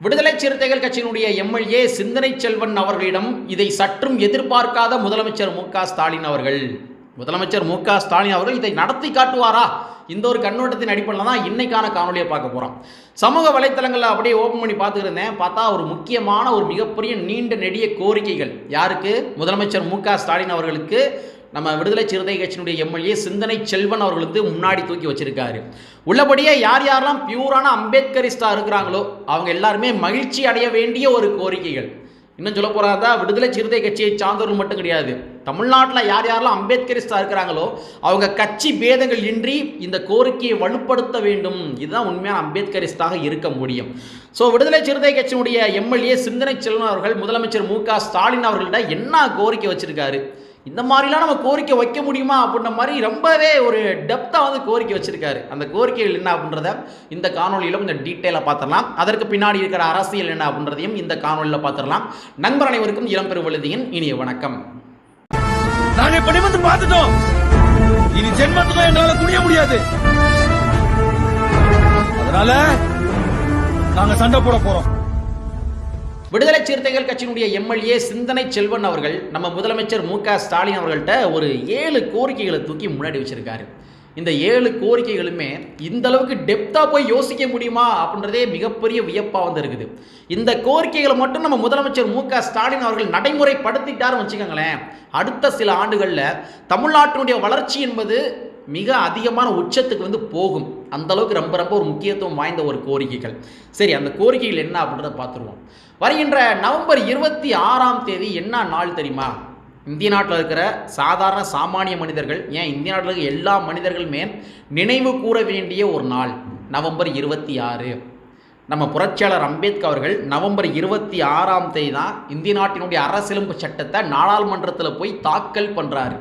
விடுதலை சிறுத்தைகள் கட்சியினுடைய எம்எல்ஏ சிந்தனை செல்வன் அவர்களிடம் இதை சற்றும் எதிர்பார்க்காத முதலமைச்சர் மு ஸ்டாலின் அவர்கள். முதலமைச்சர் மு ஸ்டாலின் அவர்கள் இதை நடத்தி காட்டுவாரா? இந்த ஒரு கண்ணோட்டத்தின் அடிப்படையில் தான் இன்னைக்கான காணொலியை பார்க்க போகிறோம் சமூக வலைத்தளங்களில் அப்படியே ஓப்பன் பண்ணி பார்த்துக்கிருந்தேன். பார்த்தா ஒரு முக்கியமான ஒரு மிகப்பெரிய நீண்ட நெடிய கோரிக்கைகள். யாருக்கு? முதலமைச்சர் மு ஸ்டாலின் அவர்களுக்கு. நம்ம விடுதலை சிறுத்தை கட்சியினுடைய எம்எல்ஏ சிந்தனை செல்வன் அவர்களுக்கு முன்னாடி தூக்கி வச்சிருக்காரு. உள்ளபடியே யார் யாரெல்லாம் பியூரான அம்பேத்கரிஸ்டா இருக்கிறாங்களோ அவங்க எல்லாருமே மகிழ்ச்சி அடைய வேண்டிய ஒரு கோரிக்கைகள். இன்னும் சொல்ல போறாதா விடுதலை சிறுத்தை கட்சியை சார்ந்தவர்கள் மட்டும் கிடையாது. தமிழ்நாட்டில் யார் யாரெல்லாம் அம்பேத்கரிஸ்டா இருக்கிறாங்களோ அவங்க கட்சி பேதங்கள் இன்றி இந்த கோரிக்கையை வலுப்படுத்த வேண்டும். இதுதான் உண்மையான அம்பேத்கரிஸ்டாக இருக்க முடியும். ஸோ விடுதலை சிறுத்தை கட்சியினுடைய எம்எல்ஏ சிந்தனை செல்வன் அவர்கள் முதலமைச்சர் மு க ஸ்டாலின் அவர்கள்ட்ட என்ன கோரிக்கை வச்சிருக்காரு? இந்த மாதிரிலாம் நம்ம கோரிக்கை வைக்க முடியுமா அப்படின்ற மாதிரி ரொம்பவே ஒரு டெப்த்தாக வந்து கோரிக்கை வச்சுருக்காரு. அந்த கோரிக்கைகள் என்ன அப்படின்றத இந்த காணொலியில் கொஞ்சம் டீட்டெயிலாக பார்த்துடலாம். அதற்கு பின்னாடி இருக்கிற அரசியல் என்ன அப்படின்றதையும் இந்த காணொலியில் பார்த்துடலாம். நண்பர் அனைவருக்கும் இளம்பெரும் வழுதியின் இனிய வணக்கம். நாங்கள் இப்ப நிமிர்ந்து பார்த்துட்டோம். இனி ஜென்மத்துக்கும் எங்களால துணிய முடியாது. அதனால நாங்க சண்டை போட போறோம். விடுதலை சிறுத்தைகள் கட்சியினுடைய எம்எல்ஏ சிந்தனை செல்வன் அவர்கள் நம்ம முதலமைச்சர் மு க ஸ்டாலின் அவர்கள்ட்ட ஒரு ஏழு கோரிக்கைகளை தூக்கி முன்னாடி வச்சிருக்காரு. இந்த ஏழு கோரிக்கைகளுமே இந்த அளவுக்கு டெப்த்தாக போய் யோசிக்க முடியுமா அப்படின்றதே மிகப்பெரிய வியப்பாக வந்து இருக்குது இந்த கோரிக்கைகளை மட்டும் நம்ம முதலமைச்சர் மு க ஸ்டாலின் அவர்கள் நடைமுறைப்படுத்திட்டாருன்னு வச்சுக்கோங்களேன். அடுத்த சில ஆண்டுகளில் தமிழ்நாட்டினுடைய வளர்ச்சி என்பது மிக அதிகமான உச்சத்துக்கு வந்து போகும். அந்த அளவுக்கு ரொம்ப ரொம்ப ஒரு முக்கியத்துவம் வாய்ந்த ஒரு கோரிக்கைகள். சரி அந்த கோரிக்கைகள் என்ன அப்படின்றத பார்த்துருவோம். வருகின்ற நவம்பர் இருபத்தி ஆறாம் தேதி என்ன நாள் தெரியுமா? இந்திய நாட்டில் இருக்கிற சாதாரண சாமானிய மனிதர்கள் ஏன் இந்திய நாட்டில் இருக்கிற எல்லா மனிதர்களுமே நினைவு கூற வேண்டிய ஒரு நாள் நவம்பர் இருபத்தி ஆறு. நம்ம புரட்சியாளர் அம்பேத்கர் அவர்கள் நவம்பர் இருபத்தி ஆறாம் தேதி தான் இந்திய நாட்டினுடைய அரசியலமைப்பு சட்டத்தை நாடாளுமன்றத்தில் போய் தாக்கல் பண்ணுறாரு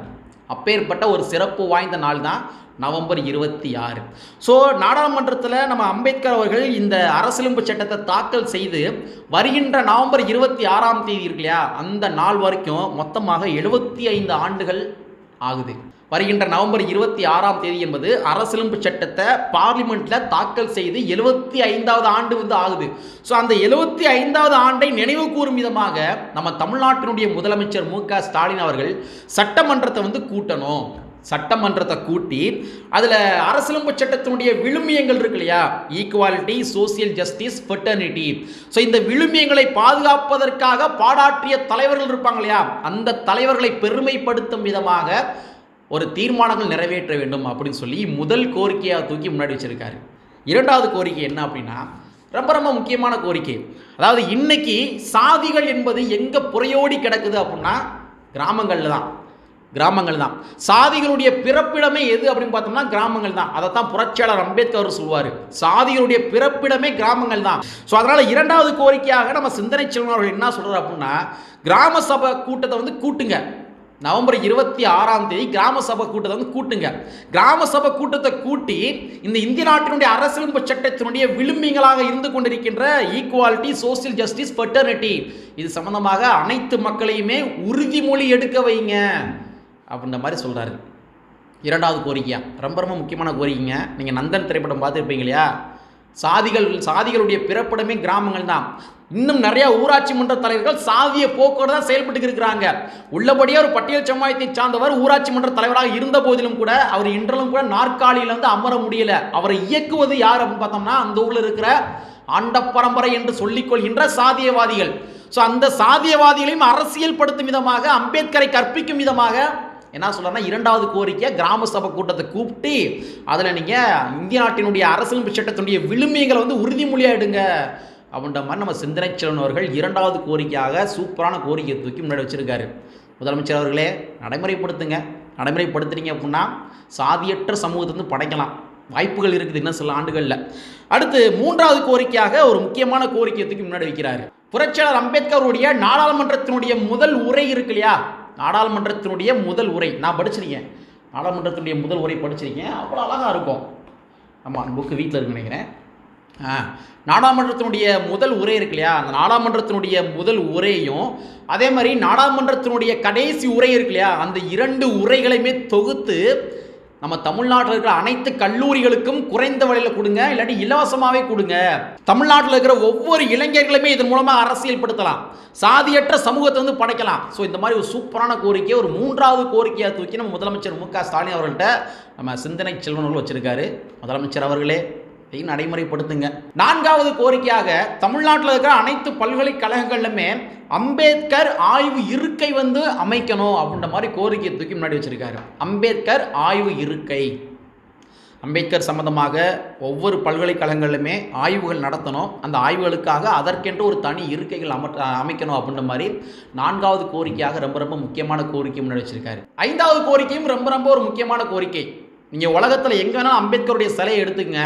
அப்பேற்பட்ட ஒரு சிறப்பு வாய்ந்த நாள் தான் நவம்பர் இருபத்தி ஆறு. ஸோ நாடாளுமன்றத்தில் நம்ம அம்பேத்கர் அவர்கள் இந்த அரசியலமைப்பு சட்டத்தை தாக்கல் செய்து வருகின்ற நவம்பர் இருபத்தி ஆறாம் தேதி இருக்கு இல்லையா? அந்த நாள் வரைக்கும் மொத்தமாக எழுபத்தி ஐந்து ஆண்டுகள் ஆகுது. வருகின்ற நவம்பர் இருபத்தி ஆறாம் தேதி என்பது அரசியலமைப்பு சட்டத்தை பார்லிமெண்ட்ல தாக்கல் செய்து எழுபத்தி ஐந்தாவது ஆண்டு வந்து ஆகுது. ஸோ அந்த எழுபத்தி ஐந்தாவது ஆண்டை நினைவு கூறும் விதமாக நம்ம தமிழ்நாட்டினுடைய முதலமைச்சர் மு க ஸ்டாலின் அவர்கள் சட்டமன்றத்தை வந்து கூட்டணும். சட்டமன்றத்தை கூட்டி அதில் அரசியலமைப்பு சட்டத்தினுடைய விழுமியங்கள் இருக்கு இல்லையா? Equality social justice fraternity so இந்த விழுமியங்களை பாதுகாப்பதற்காக பாடாற்றிய தலைவர்கள் இருப்பாங்க இல்லையா? அந்த தலைவர்களை பெருமைப்படுத்தும் விதமாக ஒரு தீர்மானங்கள் நிறைவேற்ற வேண்டும் அப்படின்னு சொல்லி முதல் கோரிக்கையாக தூக்கி முன்னாடி வச்சுருக்காரு. இரண்டாவது கோரிக்கை என்ன அப்படின்னா ரொம்ப ரொம்ப முக்கியமான கோரிக்கை. அதாவது இன்னைக்கு சாதிகள் என்பது எங்கே புறையோடி கிடக்குது அப்படின்னா கிராமங்களில் தான். கிராமங்கள் தான். சாதிகளுடைய பிறப்பிடமே எது அப்படின்னு பார்த்தோம்னா கிராமங்கள் தான். அதை தான் புரட்சியாளர் அம்பேத்கர் சொல்வார் சாதிகளுடைய பிறப்பிடமே கிராமங்கள் தான். ஸோ அதனால் இரண்டாவது கோரிக்கையாக நம்ம சிந்தனை செல்வர்கள் என்ன சொல்கிறார் அப்படின்னா கிராம சபை கூட்டத்தை வந்து கூட்டுங்க. நவம்பர் இருபத்தி ஆறாம் தேதி கிராம சபை கூட்டத்தை வந்து கூட்டுங்க. கிராம சபை கூட்டத்தை கூட்டி இந்த இந்திய நாட்டினுடைய அரசியலமைப்பு சட்டத்தினுடைய விளிம்பிங்களாக இருந்து கொண்டிருக்கின்ற ஈக்குவாலிட்டி சோசியல் ஜஸ்டிஸ் பெட்டர்னிட்டி இது சம்பந்தமாக அனைத்து மக்களையுமே உறுதிமொழி எடுக்க வைங்க. அப்படின்ற மாதிரி சொல்கிறாரு இரண்டாவது கோரிக்கையா? ரொம்ப ரொம்ப முக்கியமான கோரிக்கைங்க. நீங்கள் நந்தன் திரைப்படம் பார்த்துருப்பீங்க இல்லையா? சாதிகள் சாதிகளுடைய பிறப்பிடமே கிராமங்கள் தான். இன்னும் நிறைய ஊராட்சி மன்ற தலைவர்கள் சாதிய போக்கோடு தான் செயல்பட்டு இருக்கிறாங்க. உள்ளபடியே ஒரு பட்டியல் சமுதாயத்தை சார்ந்தவர் ஊராட்சி மன்ற தலைவராக இருந்த போதிலும் கூட அவர் இன்றலும் கூட நாற்காலியில் வந்து அமர முடியல. அவரை இயக்குவது யார் அப்படின்னு பார்த்தோம்னா அந்த ஊரில் இருக்கிற ஆண்ட பரம்பரை என்று சொல்லிக்கொள்கின்ற சாதியவாதிகள். ஸோ அந்த சாதியவாதிகளையும் அரசியல் படுத்தும் விதமாக அம்பேத்கரை கற்பிக்கும் விதமாக என்ன சொல்கிறேன்னா இரண்டாவது கோரிக்கை கிராம சபை கூட்டத்தை கூப்பிட்டு அதில் நீங்கள் இந்திய நாட்டினுடைய அரசியலமைப்பு சட்டத்தினுடைய விழுமியங்களை வந்து உறுதிமொழியாக எடுங்க அப்படின்ற மாதிரி நம்ம சிந்தனை செல்வன் அவர்கள் இரண்டாவது கோரிக்கையாக சூப்பரான கோரிக்கையை தூக்கி முன்னாடி வச்சுருக்காரு. முதலமைச்சர் அவர்களே நடைமுறைப்படுத்துங்க. நடைமுறைப்படுத்துறீங்க அப்படின்னா சாதியற்ற சமூகத்தை வந்து படைக்கலாம். வாய்ப்புகள் இருக்குது இன்னும் சில ஆண்டுகளில். அடுத்து மூன்றாவது கோரிக்கையாக ஒரு முக்கியமான கோரிக்கையை தூக்கி முன்னாடி வைக்கிறாரு. புரட்சியாளர் அம்பேத்கருடைய நாடாளுமன்றத்தினுடைய முதல் உரை இருக்கு இல்லையா? நாடாளுமன்றத்தினுடைய முதல் உரை. நான் படிச்சிருக்கேன். நாடாளுமன்றத்தினுடைய முதல் உரை படிச்சிருக்கேன். அவ்வளோ அழகாக இருக்கும். ஆமாம் புக்கு வீட்டில் இருக்கு நினைக்கிறேன். நாடாளுமன்றத்தினுடைய முதல் உரை இருக்கு இல்லையா? அந்த நாடாளுமன்றத்தினுடைய முதல் உரையும் அதே மாதிரி நாடாளுமன்றத்தினுடைய கடைசி உரை இருக்கு இல்லையா? அந்த இரண்டு உரைகளையுமே தொகுத்து நம்ம தமிழ்நாட்டில் இருக்கிற அனைத்து கல்லூரிகளுக்கும் குறைந்த விலையில் கொடுங்க இல்லாட்டி இலவசமாகவே கொடுங்க. தமிழ்நாட்டில் இருக்கிற ஒவ்வொரு இளைஞர்களுமே இதன் மூலமாக அரசியல்படுத்தலாம். சாதியற்ற சமூகத்தை வந்து படைக்கலாம். ஸோ இந்த மாதிரி ஒரு சூப்பரான கோரிக்கை ஒரு மூன்றாவது கோரிக்கையாக தூக்கி நம்ம முதலமைச்சர் மு க ஸ்டாலின் அவர்கள்ட்ட நம்ம சிந்தனை செல்வன் அவர்கள் முதலமைச்சர் அவர்களே இதை நடைமுறைப்படுத்துங்க. நான்காவது கோரிக்கையாக தமிழ்நாட்டில் இருக்கிற அனைத்து பல்கலைக்கழகங்களிலுமே அம்பேத்கர் ஆய்வு இருக்கை வந்து அமைக்கணும் அப்படின்ற மாதிரி கோரிக்கையை தூக்கி முன்னாடி வச்சிருக்காரு. அம்பேத்கர் ஆய்வு இருக்கை. அம்பேத்கர் சம்பந்தமாக ஒவ்வொரு பல்கலைக்கழகங்களிலுமே ஆய்வுகள் நடத்தணும். அந்த ஆய்வுகளுக்காக அதற்கென்று ஒரு தனி இருக்கைகள் அம அமைக்கணும் அப்படின்ற மாதிரி நான்காவது கோரிக்கையாக ரொம்ப ரொம்ப முக்கியமான கோரிக்கை முன்னாடி வச்சிருக்காரு. ஐந்தாவது கோரிக்கையும் ரொம்ப ரொம்ப ஒரு முக்கியமான கோரிக்கை. நீங்கள் உலகத்தில் எங்கே வேணாலும் அம்பேத்கருடைய சிலையை எடுத்துங்க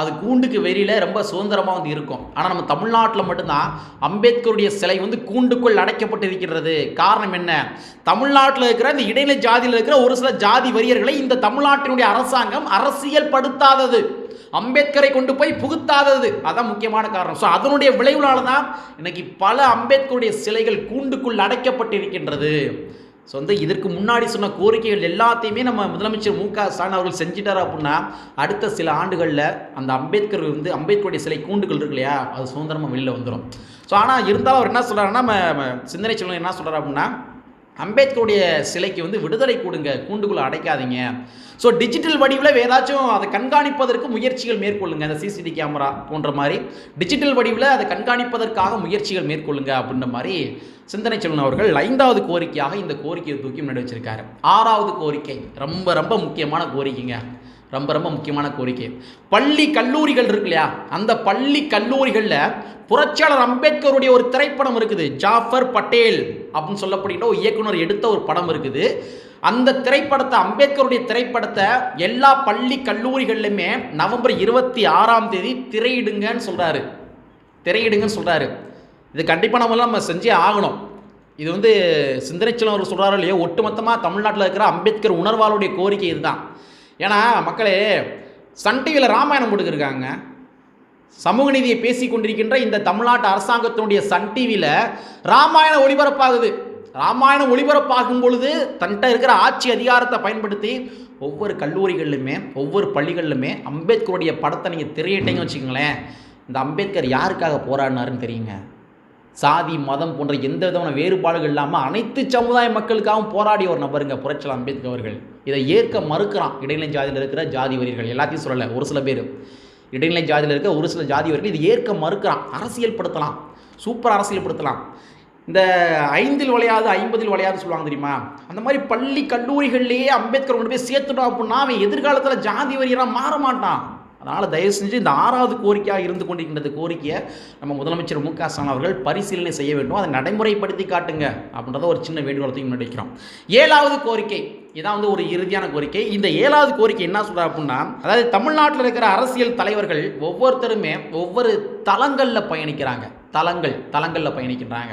அது கூண்டுக்கு வெளியில் ரொம்ப சுதந்திரமாக வந்து இருக்கும். ஆனால் நம்ம தமிழ்நாட்டில் மட்டும்தான் அம்பேத்கருடைய சிலை வந்து கூண்டுக்குள் அடைக்கப்பட்டு இருக்கிறது காரணம் என்ன? தமிழ்நாட்டில் இருக்கிற இந்த இடைநிலை ஜாதியில் இருக்கிற ஒரு சில ஜாதி வரியர்களை இந்த தமிழ்நாட்டினுடைய அரசாங்கம் அரசியல் படுத்தாதது. அம்பேத்கரை கொண்டு போய் புகுத்தாதது. அதான் முக்கியமான காரணம். ஸோ அதனுடைய விளைவுனால தான் இன்னைக்கு பல அம்பேத்கருடைய சிலைகள் கூண்டுக்குள் அடைக்கப்பட்டிருக்கின்றது. ஸோ வந்து இதற்கு முன்னாடி சொன்ன கோரிக்கைகள் எல்லாத்தையுமே நம்ம முதலமைச்சர் மு க ஸ்டாலின் அவர்கள் செஞ்சிட்டார் அப்படின்னா அடுத்த சில ஆண்டுகளில் அந்த அம்பேத்கர் வந்து அம்பேத்கருடைய சிலை கூண்டுகள் இருக்கு இல்லையா அது சுதந்திரமாக வெளியில் வந்துடும் ஸோ ஆனால் இருந்தாலும் அவர் என்ன சொல்கிறாருன்னா நம்ம சிந்தனை சொல்லுங்கள் என்ன சொல்கிறார் அப்படின்னா அம்பேத்கருடைய சிலைக்கு வந்து விடுதலை கொடுங்க கூண்டுக்குள்ளே அடைக்காதீங்க. ஸோ டிஜிட்டல் வடிவில் ஏதாச்சும் அதை கண்காணிப்பதற்கு முயற்சிகள் மேற்கொள்ளுங்க. அந்த சிசிடி கேமரா போன்ற மாதிரி. டிஜிட்டல் வடிவில் அதை கண்காணிப்பதற்காக முயற்சிகள் மேற்கொள்ளுங்க அப்படின்ற மாதிரி சிந்தனை செல்வன் அவர்கள் ஐந்தாவது கோரிக்கையாக இந்த கோரிக்கையை தூக்கி முன்னாடி வச்சிருக்காரு. ஆறாவது கோரிக்கை ரொம்ப ரொம்ப முக்கியமான கோரிக்கைங்க. ரொம்ப ரொம்ப முக்கியமான கோரிக்கை. பள்ளி கல்லூரிகள் இருக்கு இல்லையா? அந்த பள்ளி கல்லூரிகளில் புரட்சியாளர் அம்பேத்கருடைய ஒரு திரைப்படம் இருக்குது ஜாஃபர் பட்டேல். அப்படின்னு சொல்லப்படுகின்ற ஒரு இயக்குனர் எடுத்த ஒரு படம் இருக்குது. அந்த திரைப்படத்தை அம்பேத்கருடைய திரைப்படத்தை எல்லா பள்ளி கல்லூரிகள்லையுமே நவம்பர் இருபத்தி ஆறாம் தேதி திரையிடுங்கன்னு சொல்கிறாரு திரையிடுங்கன்னு சொல்கிறாரு இது கண்டிப்பாக நம்ம நம்ம செஞ்சே ஆகணும். இது வந்து சிந்தனைச்சலம் அவர் சொல்கிறாரோ இல்லையோ ஒட்டுமொத்தமாக தமிழ்நாட்டில் இருக்கிற அம்பேத்கர் உணர்வாளுடைய கோரிக்கை இதுதான். ஏன்னா மக்களே சன் டிவியில் ராமாயணம் கொடுக்குறாங்க சமூக நீதியை பேசி கொண்டிருக்கின்ற இந்த தமிழ்நாட்டு அரசாங்கத்தினுடைய சன் டிவியில் ராமாயணம் ஒளிபரப்பாகுது. ராமாயணம் ஒளிபரப்பாகும் பொழுது தன்கிட்ட இருக்கிற ஆட்சி அதிகாரத்தை பயன்படுத்தி ஒவ்வொரு கல்லூரிகளிலுமே ஒவ்வொரு பள்ளிகளிலுமே அம்பேத்கருடைய படத்தை நீங்கள் திரையிட்டீங்கன்னு வச்சுக்கோங்களேன். இந்த அம்பேத்கர் யாருக்காக போராடினாருன்னு தெரியுங்க? சாதி மதம் போன்ற எந்த விதமான வேறுபாடுகள் இல்லாமல் அனைத்து சமுதாய மக்களுக்காகவும் போராடிய ஒரு நபருங்க புரட்சல் அம்பேத்கர் அவர்கள். இதை ஏற்க மறுக்கிறான். இடைநிலை ஜாதியில் இருக்கிற ஜாதி வரியர்கள் எல்லாத்தையும் சொல்லலை. ஒரு சில பேர். இடைநிலை ஜாதியில் இருக்க ஒரு சில ஜாதி வரைக்கும் இதை ஏற்க மறுக்கிறான். அரசியல்படுத்தலாம். சூப்பர் அரசியல்படுத்தலாம். இந்த ஐந்தில் விளையாது ஐம்பதில் விளையாது சொல்லுவாங்க தெரியுமா? அந்த மாதிரி பள்ளி கல்லூரிகள்லேயே அம்பேத்கர் கொண்டு போய் சேர்த்துட்டோம் அப்படின்னா அவன் எதிர்காலத்தில் ஜாதி வரியெல்லாம் மாற மாட்டான். அதனால் தயவு செஞ்சு இந்த ஆறாவது கோரிக்கையாக இருந்து கொண்டிருக்கின்றது கோரிக்கையை நம்ம முதலமைச்சர் மு க ஸ்டாலின் அவர்கள் பரிசீலனை செய்ய வேண்டும். அதை நடைமுறைப்படுத்தி காட்டுங்க அப்படின்றத ஒரு சின்ன வேண்டுகோளத்தையும் முன்னெடுக்கிறோம். ஏழாவது கோரிக்கை இதான் வந்து ஒரு இறுதியான கோரிக்கை. இந்த ஏழாவது கோரிக்கை என்ன சொல்கிறா அப்படின்னா அதாவது தமிழ்நாட்டில் இருக்கிற அரசியல் தலைவர்கள் ஒவ்வொருத்தருமே ஒவ்வொரு தளங்களில் பயணிக்கிறாங்க. தலங்கள் தளங்களில் பயணிக்கின்றாங்க.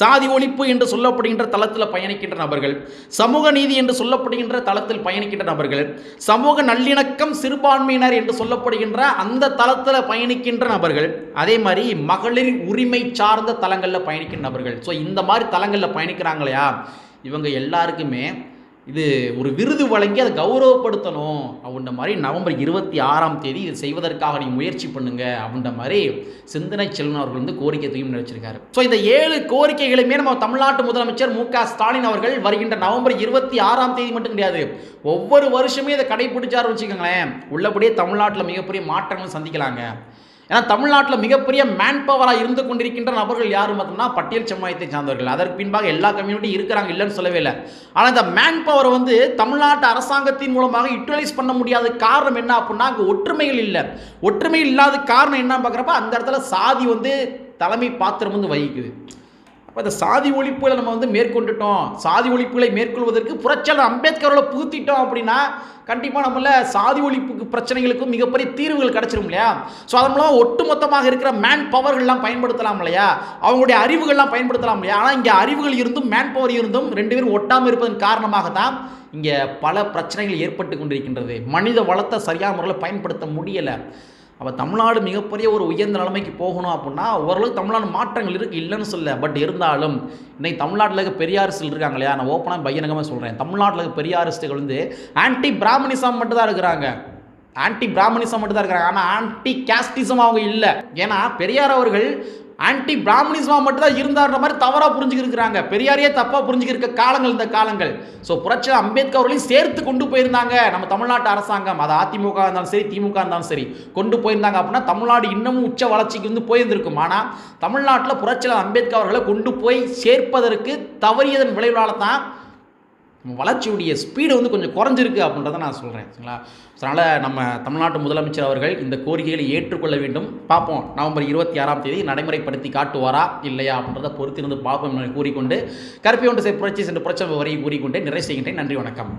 சாதி ஒழிப்பு என்று சொல்லப்படுகின்ற தளத்தில் பயணிக்கின்ற நபர்கள் சமூக நீதி என்று சொல்லப்படுகின்ற தளத்தில் பயணிக்கின்ற நபர்கள் சமூக நல்லிணக்கம் சிறுபான்மையினர் என்று சொல்லப்படுகின்ற அந்த தளத்தில் பயணிக்கின்ற நபர்கள் அதே மாதிரி மகளிர் உரிமை சார்ந்த தளங்களில் பயணிக்கின்ற நபர்கள். ஸோ இந்த மாதிரி தலங்களில் பயணிக்கிறாங்களையா? இவங்க எல்லாருக்குமே இது ஒரு விருது வழங்கி அதை கௌரவப்படுத்தணும் அப்படின்ற மாதிரி நவம்பர் இருபத்தி ஆறாம் தேதி இது செய்வதற்காக நீ முயற்சி பண்ணுங்க அப்படின்ற மாதிரி சிந்தனை செல்வன் அவர்கள் வந்து கோரிக்கை தூயும் நினைச்சிருக்காரு. ஸோ இந்த ஏழு கோரிக்கைகளுமே நம்ம தமிழ்நாட்டு முதலமைச்சர் மு க ஸ்டாலின் அவர்கள் வருகின்ற நவம்பர் இருபத்தி ஆறாம் தேதி மட்டும் கிடையாது ஒவ்வொரு வருஷமே இதை கடைபிடிச்சாரு வச்சுக்கோங்களேன். உள்ளபடியே தமிழ்நாட்டில் மிகப்பெரிய மாற்றங்கள் சந்திக்கலாங்க. ஏன்னா தமிழ்நாட்டில் மிகப்பெரிய மேன் பவராக இருந்து கொண்டிருக்கின்ற நபர்கள் யாரும் பார்த்தோம்னா பட்டியல் சமுதாயத்தை சார்ந்தவர்கள். அதற்கு பின்பாக எல்லா கம்யூனிட்டியும் இருக்கிறாங்க இல்லைன்னு சொல்லவே இல்லை. ஆனால் இந்த மேன் பவரை வந்து தமிழ்நாட்டு அரசாங்கத்தின் மூலமாக யூட்டிலைஸ் பண்ண முடியாத காரணம் என்ன அப்படின்னா அங்கே ஒற்றுமைகள் இல்லை. ஒற்றுமை இல்லாத காரணம் என்ன பார்க்குறப்ப அந்த இடத்துல சாதி வந்து தலைமை பாத்திரம் வந்து வகிக்குது. அப்போ இந்த சாதி ஒழிப்புகளை நம்ம வந்து மேற்கொண்டுட்டோம். சாதி ஒழிப்புகளை மேற்கொள்வதற்கு புரட்சியாளர் அம்பேத்கரோட புகுத்திட்டோம் அப்படின்னா கண்டிப்பாக நம்மள சாதி ஒழிப்புக்கு பிரச்சனைகளுக்கும் மிகப்பெரிய தீர்வுகள் கிடச்சிரும் இல்லையா? ஸோ அதன் மூலம் ஒட்டுமொத்தமாக இருக்கிற மேன் பவர்கள்லாம் பயன்படுத்தலாம் இல்லையா? அவங்களுடைய அறிவுகள்லாம் பயன்படுத்தலாம் இல்லையா? ஆனால் இங்கே அறிவுகள் இருந்தும் மேன் பவர் இருந்தும் ரெண்டு பேரும் ஒட்டாமல் இருப்பதன் காரணமாக தான் இங்கே பல பிரச்சனைகள் ஏற்பட்டு கொண்டிருக்கின்றது. மனித வளத்தை சரியான முறையில் பயன்படுத்த முடியலை. அப்போ தமிழ்நாடு மிகப்பெரிய ஒரு உயர்ந்த நிலைமைக்கு போகணும் அப்படின்னா ஓரளவுக்கு தமிழ்நாடு மாற்றங்கள் இருக்குது இல்லைன்னு சொல்ல பட் இருந்தாலும் இன்னைக்கு தமிழ்நாட்டில் இருக்க பெரியாரிஸ்டில் இருக்காங்க இல்லையா? நான் ஓப்பனாக பையனகமாக சொல்கிறேன் தமிழ்நாட்டில் இருக்க பெரியாரிஸ்டுகள் வந்து ஆன்டி பிராமணிசம் மட்டும் தான் இருக்கிறாங்க. ஆன்டி பிராமணிசம் மட்டும் தான் இருக்கிறாங்க. ஆனால் ஆன்டி கேஸ்டிசம் அவங்க இல்லை. ஏன்னா பெரியார் அவர்கள் ஆன்டி பிராமணிசமாக மட்டும் தான் இருந்தார்ன்ற மாதிரி தவறாக புரிஞ்சுக்கிருக்கிறாங்க. பெரியாரையே தப்பாக புரிஞ்சுக்கிருக்க காலங்கள் இந்த காலங்கள். ஸோ புரட்சி அம்பேத்கர் அவர்களையும் சேர்த்து கொண்டு போயிருந்தாங்க. நம்ம தமிழ்நாட்டு அரசாங்கம். அது அதிமுக இருந்தாலும் சரி திமுக இருந்தாலும் சரி கொண்டு போயிருந்தாங்க அப்படின்னா தமிழ்நாடு இன்னமும் உச்ச வளர்ச்சிக்கு வந்து போயிருந்திருக்கும். ஆனால் தமிழ்நாட்டில் புரட்சியாளர் அம்பேத்கர் அவர்களை கொண்டு போய் சேர்ப்பதற்கு தவறியதன் விளைவுகளால் தான் நம்ம வளர்ச்சியுடைய ஸ்பீடு வந்து கொஞ்சம் குறைஞ்சிருக்கு அப்படின்றத நான் சொல்கிறேன் சரிங்களா? அதனால் நம்ம தமிழ்நாட்டு முதலமைச்சர் அவர்கள் இந்த கோரிக்கைகளை ஏற்றுக்கொள்ள வேண்டும். பார்ப்போம் நவம்பர் இருபத்தி ஆறாம் தேதி நடைமுறைப்படுத்தி காட்டுவாரா இல்லையா அப்படின்றத பொறுத்திருந்து பார்ப்போம் என்று கூறிக்கொண்டு கருப்பை ஒன்று புரட்சி சென்று புரட்சி வரை கூறிக்கொண்டே நிறைவு செய்கின்றேன். நன்றி வணக்கம்.